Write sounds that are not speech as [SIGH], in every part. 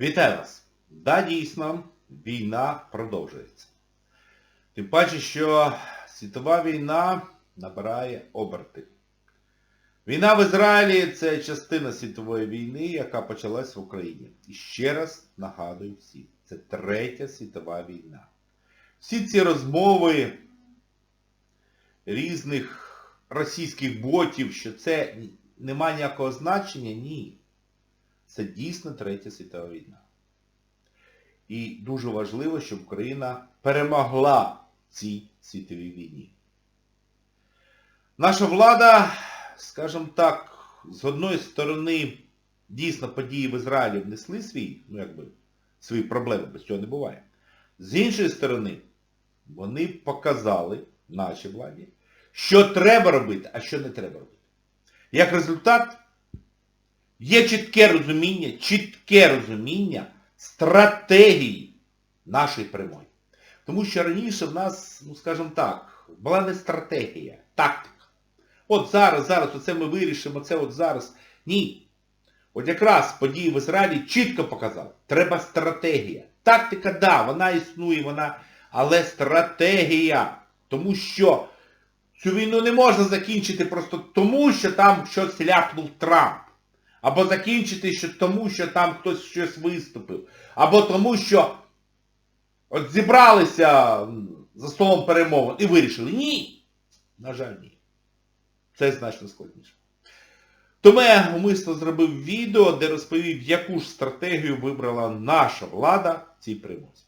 Вітаю вас! Да, дійсно, війна продовжується. Тим паче, що світова війна набирає оберти. Війна в Ізраїлі це частина світової війни, яка почалась в Україні. І ще раз нагадую всім, це третя світова війна. Всі ці розмови різних російських ботів, що це не має ніякого значення, ні. Це дійсно третя світова війна. І дуже важливо, щоб Україна перемогла цій світовій війні. Наша влада, скажімо так, з одної сторони, дійсно події в Ізраїлі внесли свій, ну якби, свої проблеми, без цього не буває. З іншої сторони, вони показали нашій владі, що треба робити, а що не треба робити. Як результат, є чітке розуміння, чітке розуміння стратегії нашої перемоги. Тому що раніше в нас, ну скажімо так, була не стратегія, тактика. От зараз, зараз, оце ми вирішимо, це от зараз. Ні. От якраз події в Ізраїлі чітко показали. Треба стратегія. Тактика, да, вона існує, вона, але стратегія. Тому що цю війну не можна закінчити просто тому, що там щось ляпнув Трамп. Або закінчити що тому, що там хтось щось виступив. Або тому, що от зібралися за столом перемовин і вирішили. Ні. На жаль, ні. Це значно складніше. Тому я умисно зробив відео, де розповів, яку ж стратегію вибрала наша влада в цій перемозі.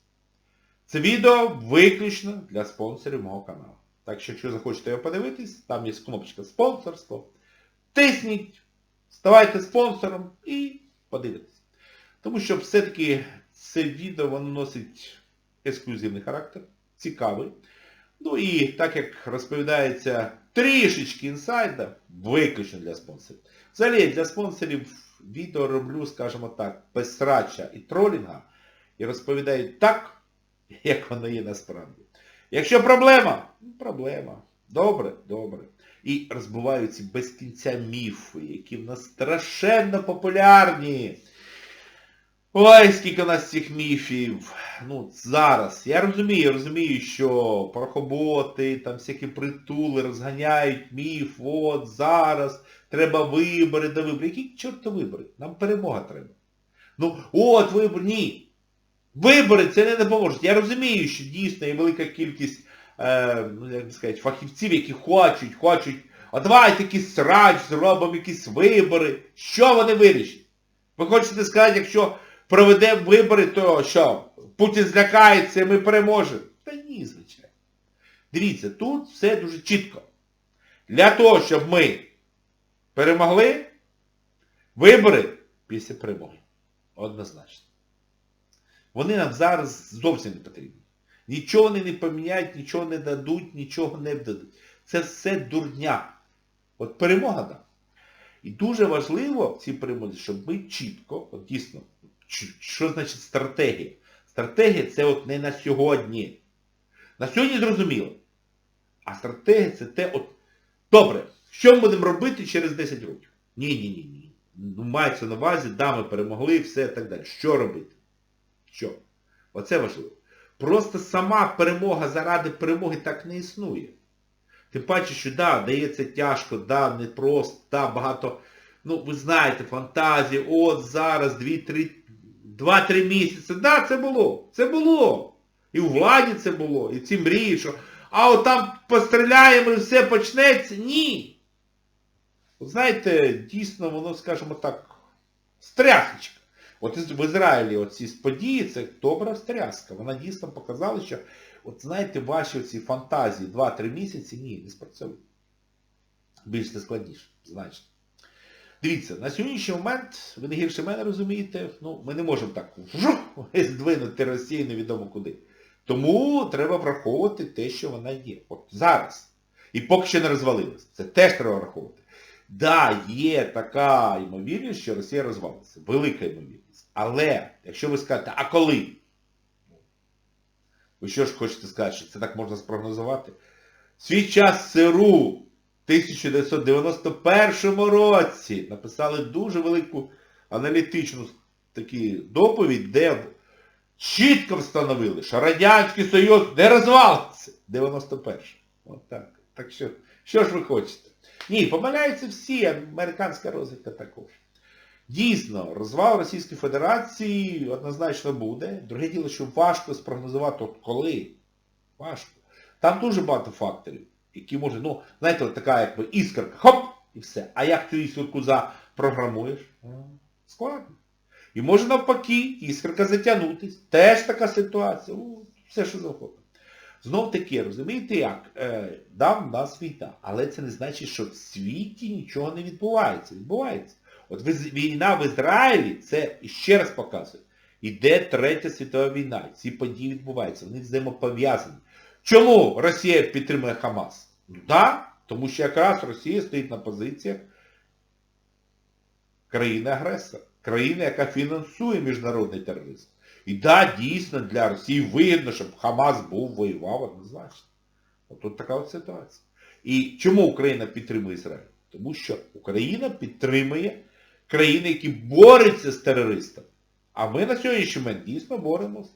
Це відео виключно для спонсорів мого каналу. Так що, якщо захочете його подивитись, там є кнопочка спонсорство. Тисніть, ставайте спонсором і подивитесь. Тому що все-таки це відео воно носить ексклюзивний характер, цікавий. Ну і так як розповідається трішечки інсайда, виключно для спонсорів. Взагалі для спонсорів відео роблю, скажімо так, без срача і тролінга і розповідаю так, як воно є насправді. Якщо проблема, проблема. Добре, добре. І розбиваються без кінця міфи, які в нас страшенно популярні. Ой, скільки у нас цих міфів. Ну, зараз. Я розумію, я розумію, що порохоботи, там всякі притули розганяють міф, от зараз, треба вибори до вибори. Які чорто вибори? Нам перемога треба. Ну, от вибори, ні. Вибори це не допоможуть. Я розумію, що дійсно є велика кількість, е, ну, як би сказати, фахівців, які хочуть, хочуть, а давайте якийсь срач, зробимо якісь вибори. Що вони вирішать? Ви хочете сказати, якщо проведемо вибори, то що? Путін злякається і ми переможемо? Та ні, звичайно. Дивіться, тут все дуже чітко. Для того, щоб ми перемогли, вибори після перемоги. Однозначно. Вони нам зараз зовсім не потрібні. Нічого вони не поміняють, нічого не дадуть, нічого не дадуть. Це все дурня. От перемога да. І дуже важливо в цій перемозі, щоб ми чітко, от дійсно, що значить стратегія? Стратегія це от не на сьогодні. На сьогодні зрозуміло. А стратегія це те от... Добре, що ми будемо робити через 10 років? Ні-ні-ні. Ну, мається на увазі, да, ми перемогли, все і так далі. Що робити? Що? Оце важливо. Просто сама перемога заради перемоги так не існує. Тим паче, що да, дається тяжко, да, не просто, да, багато, ну, ви знаєте, фантазії, от зараз, 2-3 2-3 місяці. Да, це було. Це було. І у владі це було, і ці мрії, що а от там постріляємо і все почнеться. Ні. Знаєте, дійсно воно, скажімо так, стрясочка. От в Ізраїлі оці події, це добра стряска. Вона дійсно показала, що, от знаєте, ваші оці фантазії 2-3 місяці, ні, не спрацьовують. Більш це складніше, значно. Дивіться, на сьогоднішній момент, ви не гірше мене розумієте, ну, ми не можемо так [LAUGHS] здвинути Росію невідомо куди. Тому треба враховувати те, що вона є. От зараз. І поки що не розвалилась. Це теж треба враховувати. Да, є така ймовірність, що Росія розвалиться. Велика ймовірність. Але, якщо ви скажете, а коли? Ви що ж хочете сказати, що це так можна спрогнозувати? Свій час ЦРУ в 1991 році написали дуже велику аналітичну такі доповідь, де чітко встановили, що Радянський Союз не розвалиться. 91 От так. Так що, що ж ви хочете? Ні, помиляються всі, американська розвідка також. Дійсно, розвал Російської Федерації однозначно буде. Друге діло, що важко спрогнозувати, от коли. Важко. Там дуже багато факторів, які можуть, ну, знаєте, от така якби іскорка, хоп, і все. А як цю іскорку запрограмуєш? Складно. І може навпаки, іскорка затягнутись. Теж така ситуація. У, все, що завгодно. Знов таки, розумієте як? Е, да, в нас війна. Але це не значить, що в світі нічого не відбувається. Відбувається. От війна в Ізраїлі, це ще раз показує. Іде Третя світова війна. Ці події відбуваються. Вони взаємопов'язані. Чому Росія підтримує Хамас? Ну да, тому що якраз Росія стоїть на позиціях країни-агресора. Країни, яка фінансує міжнародний тероризм. І да, дійсно для Росії вигідно, щоб Хамас був, воював однозначно. От тут така от ситуація. І чому Україна підтримує Ізраїль? Тому що Україна підтримує країни, які борються з терористами. А ми на сьогоднішній момент дійсно боремося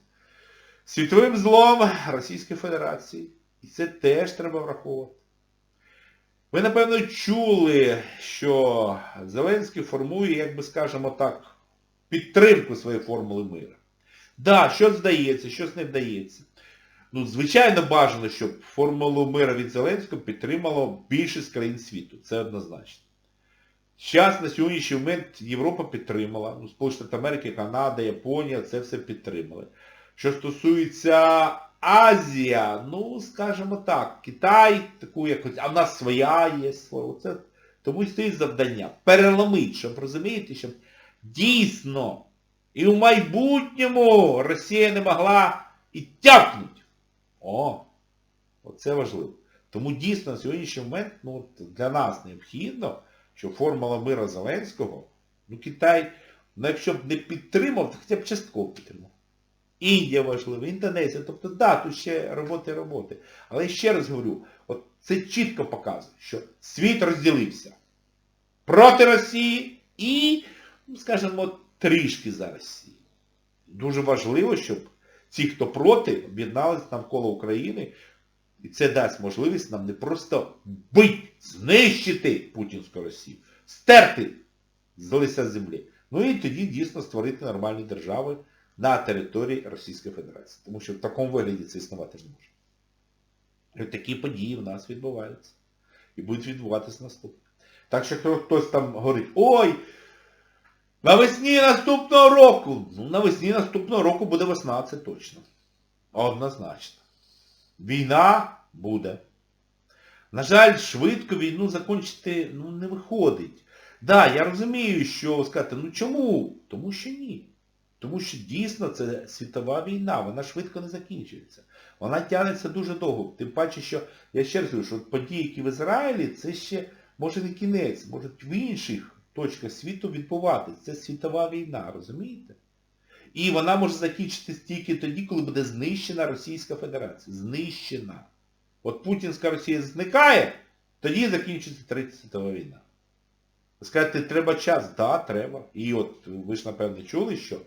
з світовим злом Російської Федерації. І це теж треба враховувати. Ви, напевно, чули, що Зеленський формує, як би скажемо так, підтримку своєї формули мира. Да, щось вдається, щось не вдається. Ну, звичайно, бажано, щоб формулу мира від Зеленського підтримало більшість країн світу. Це однозначно. Зараз на сьогоднішній момент Європа підтримала, ну, Сполучені Штати Америки, Канада, Японія, це все підтримали. Що стосується Азія, ну, скажімо так, Китай, таку якось, а в нас своя є слово. Це, тому стоїть завдання. Переломити, щоб розумієте, щоб дійсно і в майбутньому Росія не могла і тяпнути. О, оце важливо. Тому дійсно на сьогоднішній момент ну, для нас необхідно, що формула мира Зеленського, ну Китай, ну якщо б не підтримав, то хоча б частково підтримав. Індія важлива, Індонезія, тобто да, тут ще роботи роботи. Але ще раз говорю, от це чітко показує, що світ розділився проти Росії і, ну, скажімо, трішки за Росію. Дуже важливо, щоб ті, хто проти, об'єдналися навколо України, і це дасть можливість нам не просто бить, знищити путінську Росію, стерти з лиця землі. Ну і тоді дійсно створити нормальні держави на території Російської Федерації. Тому що в такому вигляді це існувати не може. І такі події в нас відбуваються. І будуть відбуватися наступні. Так що хтось там говорить, ой, навесні наступного року. Ну, навесні наступного року буде весна, це точно. Однозначно. Війна буде. На жаль, швидко війну закінчити ну, не виходить. Да, я розумію, що сказати, ну чому? Тому що ні. Тому що дійсно це світова війна, вона швидко не закінчується. Вона тягнеться дуже довго. Тим паче, що, я ще раз говорю, що події, які в Ізраїлі, це ще може не кінець, можуть в інших точках світу відбуватись. Це світова війна, розумієте? І вона може закінчитись тільки тоді, коли буде знищена Російська Федерація. Знищена. От Путінська Росія зникає, тоді закінчиться Третя світова війна. Скажете, треба час? Так, да, треба. І от ви ж, напевне, чули, що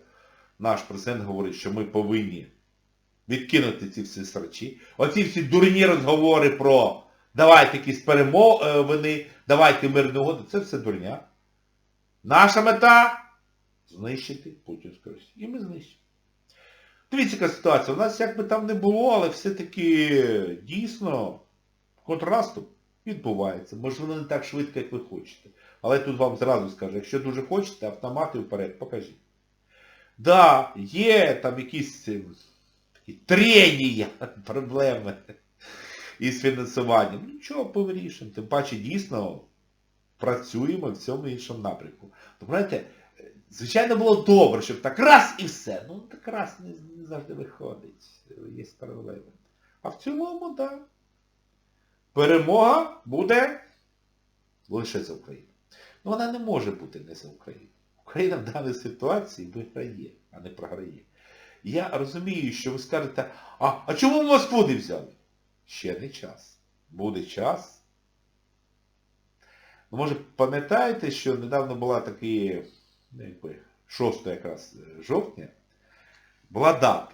наш президент говорить, що ми повинні відкинути ці всі срачі. Оці всі дурні розговори про давайте якісь перемовини, давайте мирну угоду, це все дурня. Наша мета знищити Путінську Росію. І ми знищимо. Дивіться, яка ситуація. У нас як би там не було, але все-таки дійсно контрнаступ відбувається. Можливо, не так швидко, як ви хочете. Але тут вам зразу скажу, якщо дуже хочете, автомати вперед, покажіть. Да, є там якісь е, такі тренія, [LAUGHS] проблеми із фінансуванням. Нічого повирішимо. Тим паче дійсно працюємо в цьому іншому напрямку. Тому, знаєте, звичайно було добре, щоб так раз і все. Ну так раз не, не завжди виходить. Є проблеми. А в цілому, так. Перемога буде лише за Україну. Ну вона не може бути не за Україну. Україна в даній ситуації виграє, а не програє. Я розумію, що ви скажете, а, а чому Москву не взяли? Ще не час. Буде час. Ну, може, пам'ятаєте, що недавно була такі, ну, якби, 6 якраз е, жовтня, була дата.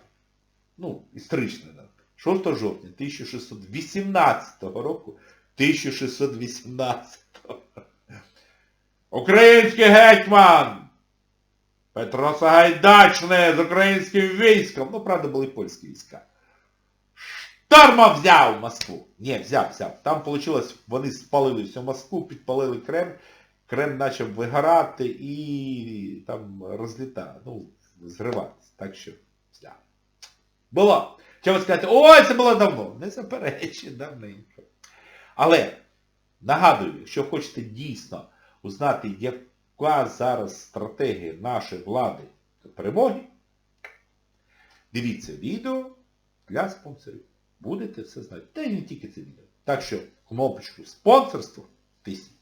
Ну, історична дата. 6 жовтня 1618 року. 1618. Український гетьман! Петро Сагайдачний з українським військом. Ну, правда, були польські війська. Штормом взяв Москву. Ні, взяв, взяв. Там вийшло, вони спалили всю Москву, підпалили Кремль. Кремль почав вигорати і там розліта, ну, зриватися. Так що взяв. Було. Ви скажете, ой, це було давно. Не заперечуй, давненько. Але нагадую, якщо хочете дійсно узнати, яка зараз стратегія нашої влади перемоги, дивіться відео для спонсорів. Будете все знати. Та й не тільки це відео. Так що кнопочку спонсорство тисніть.